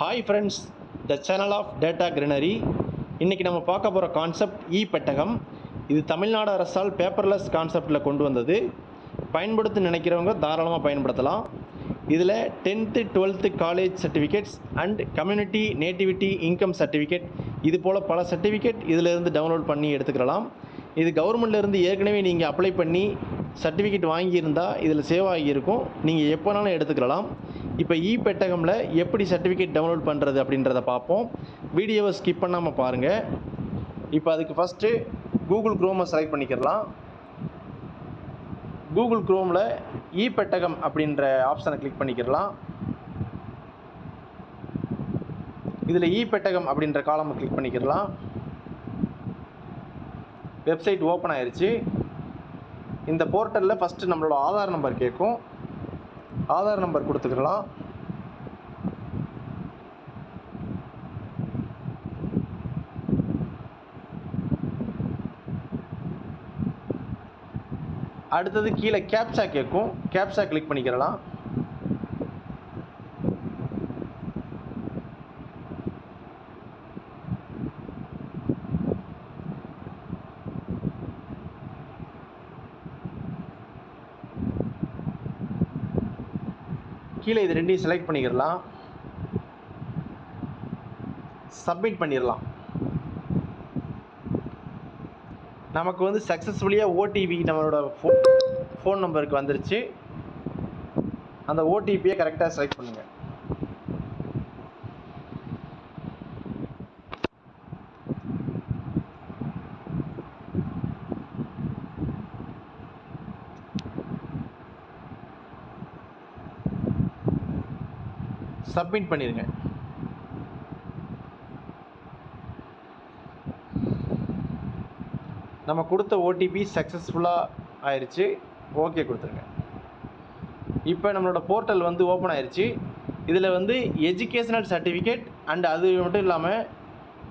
Hi friends the channel of data greenery இன்றைக்கி நம்ம பார்க்க போகிற கான்செப்ட் இ பெட்டகம் இது தமிழ்நாடு அரசால் பேப்பர்லெஸ் கான்செப்டில் கொண்டு வந்தது. பயன்படுத்த நினைக்கிறவங்க தாராளமாக பயன்படுத்தலாம். இதில் tenth twelfth college certificates and community nativity income certificate இது போல் பல சர்டிஃபிகேட் இதிலிருந்து டவுன்லோட் பண்ணி எடுத்துக்கலாம். இது கவர்மெண்ட்லேருந்து ஏற்கனவே நீங்கள் அப்ளை பண்ணி சர்டிஃபிகேட் வாங்கியிருந்தால் இதில் சேவ் ஆகியிருக்கும். நீங்கள் எப்போனாலும் எடுத்துக்கலாம். இப்போ இ பெட்டகமில் எப்படி சர்டிஃபிகேட் டவுன்லோட் பண்ணுறது அப்படின்றத பார்ப்போம். வீடியோவை ஸ்கிப் பண்ணாமல் பாருங்கள் இப்போ அதுக்கு ஃபஸ்ட்டு கூகுள் குரோமை செலக்ட் பண்ணிக்கிறலாம். கூகுள் குரோமில் இ பெட்டகம் அப்படின்ற ஆப்ஷனை கிளிக் பண்ணிக்கிறலாம். இதில் இ பெட்டகம் அப்படின்ற காலமை கிளிக் பண்ணிக்கிறலாம். வெப்சைட் ஓப்பன் ஆயிடுச்சு இந்த போர்ட்டலில் ஃபஸ்ட்டு நம்மளோட ஆதார் நம்பர் கேட்கும். ஆதார் நம்பர் கொடுத்துக்கலாம். அடுத்தது கீழே கேப்சா கேட்கும் கேப்சா கிளிக் பண்ணிக்கிறலாம். கீழே இது ரெண்டையும் செலக்ட் பண்ணிக்கிறலாம் சப்மிட் பண்ணிடலாம். நமக்கு வந்து சக்ஸஸ்ஃபுல்லியாக ஓடிபி நம்மளோட ஃபோன் ஃபோன் நம்பருக்கு வந்துருச்சு. அந்த ஓடிபியை கரெக்டாக செலக்ட் பண்ணுங்கள் சப்மிட் பண்ணிடுங்க நம்ம கொடுத்த ஓடிபி சக்ஸஸ்ஃபுல்லாக ஆயிடுச்சு ஓகே கொடுத்துருங்க. இப்போ நம்மளோட போர்ட்டல் வந்து ஓப்பன் ஆயிடுச்சு இதில் வந்து எஜுகேஷனல் சர்டிஃபிகேட் அண்ட் அது மட்டும் இல்லாமல்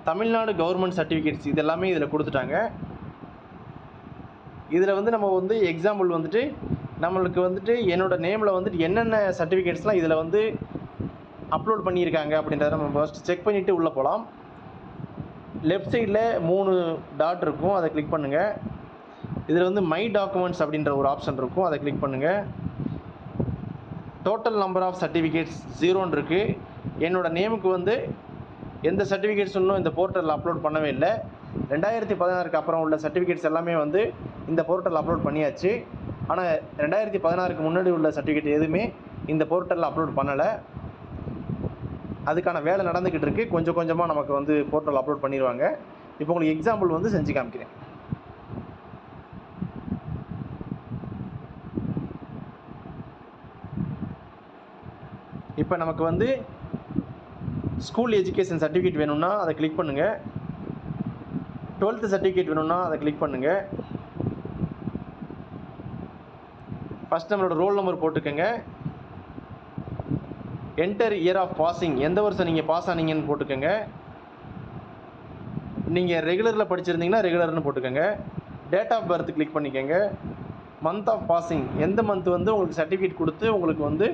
தமிழ்நாடு கவர்மெண்ட் சர்டிஃபிகேட்ஸ் இது எல்லாமே இதில் கொடுத்துட்டாங்க. இதில் வந்து நம்ம வந்து எக்ஸாம்பிள் வந்துட்டு நம்மளுக்கு வந்துட்டு என்னோடய நேமில் வந்துட்டு என்னென்ன சர்டிஃபிகேட்ஸ்லாம் இதில் வந்து அப்லோட் பண்ணியிருக்காங்க அப்படின்றத நம்ம ஃபஸ்ட்டு செக் பண்ணிவிட்டு உள்ளே போகலாம் லெஃப்ட் சைடில் மூணு டாட் இருக்கும் அதை கிளிக் பண்ணுங்கள் இதில் வந்து மை டாக்குமெண்ட்ஸ் அப்படின்ற ஒரு ஆப்ஷன் இருக்கும் அதை கிளிக் பண்ணுங்கள் டோட்டல் நம்பர் ஆஃப் சர்டிஃபிகேட்ஸ் ஜீரோன்னு இருக்குது என்னோடய நேமுக்கு வந்து எந்த சர்டிஃபிகேட்ஸ் இன்னும் இந்த போர்ட்டலில் அப்லோட் பண்ணவே இல்லை. ரெண்டாயிரத்தி பதினாறுக்கு அப்புறம் உள்ள சர்டிஃபிகேட்ஸ் எல்லாமே வந்து இந்த போர்ட்டலில் அப்லோட் பண்ணியாச்சு. ஆனால் ரெண்டாயிரத்தி பதினாறுக்கு முன்னாடி உள்ள சர்டிஃபிகேட் எதுவுமே இந்த போர்ட்டலில் அப்லோட் பண்ணலை. அதுக்கான வேலை நடந்துக்கிட்டு இருக்குது கொஞ்சம் கொஞ்சமாக நமக்கு வந்து போர்ட்டல் அப்லோட் பண்ணிடுவாங்க இப்போ உங்களுக்கு எக்ஸாம்பிள் வந்து செஞ்சு காமிக்கிறேன். இப்போ நமக்கு வந்து ஸ்கூல் எஜுகேஷன் சர்டிஃபிகேட் வேணும்னா அதை கிளிக் பண்ணுங்கள் டுவெல்த்து சர்டிஃபிகேட் வேணும்னா அதை கிளிக் பண்ணுங்கள் ஃபஸ்ட் நம்மளோட ரோல் நம்பர் போட்டுக்கோங்க. என்டர் இயர் ஆஃப் பாசிங் எந்த வருஷம் நீங்கள் பாஸ் ஆனீங்கன்னு போட்டுக்கோங்க. நீங்கள் ரெகுலரில் படிச்சிருந்தீங்கன்னா ரெகுலர்னு போட்டுக்கோங்க. டேட் ஆஃப் பர்த் கிளிக் பண்ணிக்கோங்க. மந்த் ஆஃப் பாசிங் எந்த மந்த் வந்து உங்களுக்கு சர்டிஃபிகேட் கொடுத்து உங்களுக்கு வந்து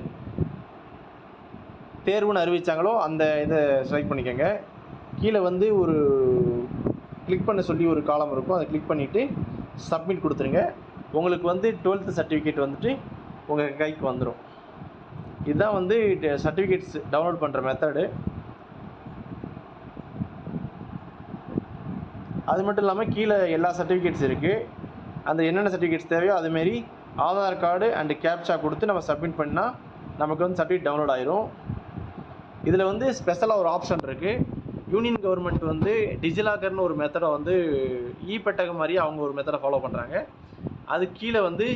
தேர்வுன்னு அறிவித்தாங்களோ அந்த இதை செலக்ட் பண்ணிக்கோங்க. கீழே வந்து ஒரு கிளிக் பண்ண சொல்லி ஒரு காலம் இருக்கும். அதை கிளிக் பண்ணிவிட்டு சப்மிட் கொடுத்துருங்க. உங்களுக்கு வந்து டுவெல்த்து சர்டிஃபிகேட் வந்துட்டு உங்கள் கைக்கு வந்துடும் இதுதான் வந்து சர்டிஃபிகேட்ஸ் டவுன்லோட் பண்ணுற மெத்தடு அது மட்டும் இல்லாமல் கீழே எல்லா சர்டிஃபிகேட்ஸ் இருக்குது அந்த என்னென்ன சர்டிஃபிகேட்ஸ் தேவையோ அதுமாரி ஆதார் கார்டு அண்டு கேப்சா கொடுத்து நம்ம சப்மிட் பண்ணால் நமக்கு வந்து சர்டிஃபிகேட் டவுன்லோட் ஆயிரும். இதில் வந்து ஸ்பெஷலாக ஒரு ஆப்ஷன் இருக்குது யூனியன் கவர்மெண்ட் வந்து டிஜிலாக்கர்னு ஒரு மெத்தடை வந்து இ பெட்டகம் மாதிரி அவங்க ஒரு மெத்தடை ஃபாலோ பண்ணுறாங்க அது கீழே வந்து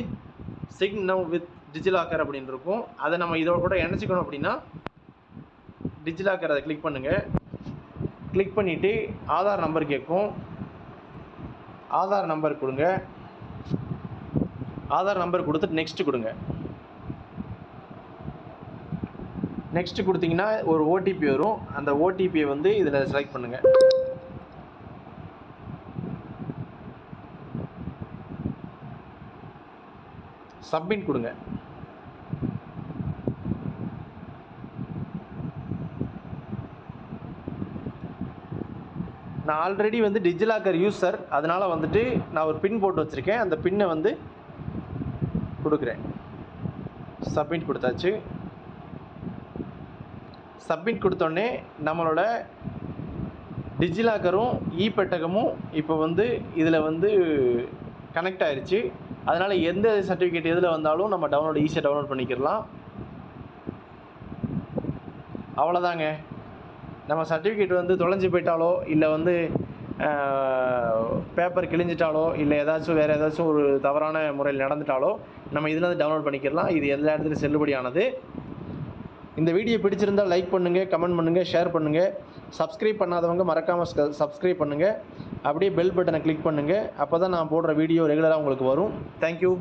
சிக் நவ் வித் டிஜிலாக்கர் அப்படின்னு இருக்கும். அதை நம்ம இதோட கூட இணைச்சிக்கணும் அப்படின்னா டிஜிலாக்கர் அதை கிளிக் பண்ணுங்கள் கிளிக் பண்ணிவிட்டு ஆதார் நம்பர் கேட்கும். ஆதார் நம்பர் கொடுங்க. ஆதார் நம்பர் கொடுத்துட்டு நெக்ஸ்ட் கொடுங்க. நெக்ஸ்ட் கொடுத்தீங்கன்னா ஒரு ஓடிபி வரும். அந்த ஓடிபியை வந்து இதில் செலக்ட் பண்ணுங்கள் சப்மிட் கொடுங்க. நான் ஆல்ரெடி வந்து டிஜிலாக்கர் யூஸர் அதனால் வந்துட்டு நான் ஒரு பின் போட்டு வச்சுருக்கேன். அந்த பின்னை வந்து கொடுக்குறேன். சப்மிட் கொடுத்தாச்சு. சப்மிட் கொடுத்தோடனே நம்மளோட டிஜிலாக்கரும் இ பெட்டகமும் இப்போ வந்து இதில் வந்து கனெக்ட் ஆயிருச்சு. அதனால் எந்த சர்டிஃபிகேட் எதில் வந்தாலும் நம்ம டவுன்லோட் ஈஸியாக டவுன்லோட் பண்ணிக்கிறலாம் அவ்வளோதாங்க நம்ம சர்டிஃபிகேட் வந்து தொலைஞ்சு போயிட்டாலோ இல்லை வந்து பேப்பர் கிழிஞ்சிட்டாலோ இல்லை ஏதாச்சும் வேறு ஏதாச்சும் ஒரு தவறான முறையில் நடந்துட்டாலோ நம்ம இதில் டவுன்லோட் பண்ணிக்கிறலாம் இது எல்லா இடத்துலையும் செல்லுபடியானது. இந்த வீடியோ பிடிச்சிருந்தால் லைக் பண்ணுங்கள் கமெண்ட் பண்ணுங்கள் ஷேர் பண்ணுங்கள் சப்ஸ்கிரைப் பண்ணாதவங்க மறக்காமல் சப்ஸ்கிரைப் பண்ணுங்கள் அப்படியே பெல் பட்டனை கிளிக் பண்ணுங்கள் அப்போ தான் நான் போடுற வீடியோ ரெகுலராக உங்களுக்கு வரும். தேங்க்யூ